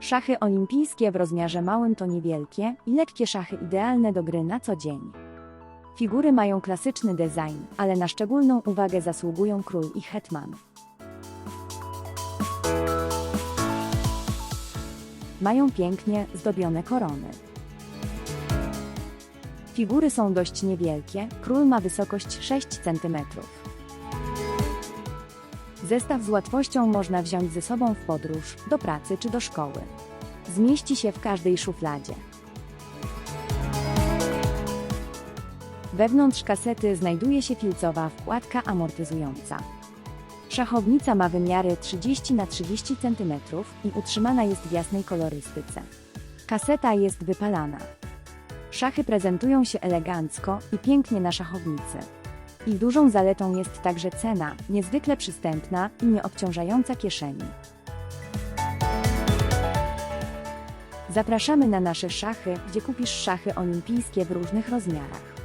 Szachy olimpijskie w rozmiarze małym to niewielkie i lekkie szachy idealne do gry na co dzień. Figury mają klasyczny design, ale na szczególną uwagę zasługują król i hetman. Mają pięknie zdobione korony. Figury są dość niewielkie, król ma wysokość 6 cm. Zestaw z łatwością można wziąć ze sobą w podróż, do pracy czy do szkoły. Zmieści się w każdej szufladzie. Wewnątrz kasety znajduje się filcowa wkładka amortyzująca. Szachownica ma wymiary 30 na 30 cm i utrzymana jest w jasnej kolorystyce. Kaseta jest wypalana. Szachy prezentują się elegancko i pięknie na szachownicy. Ich dużą zaletą jest także cena, niezwykle przystępna i nieobciążająca kieszeni. Zapraszamy na nasze szachy, gdzie kupisz szachy olimpijskie w różnych rozmiarach.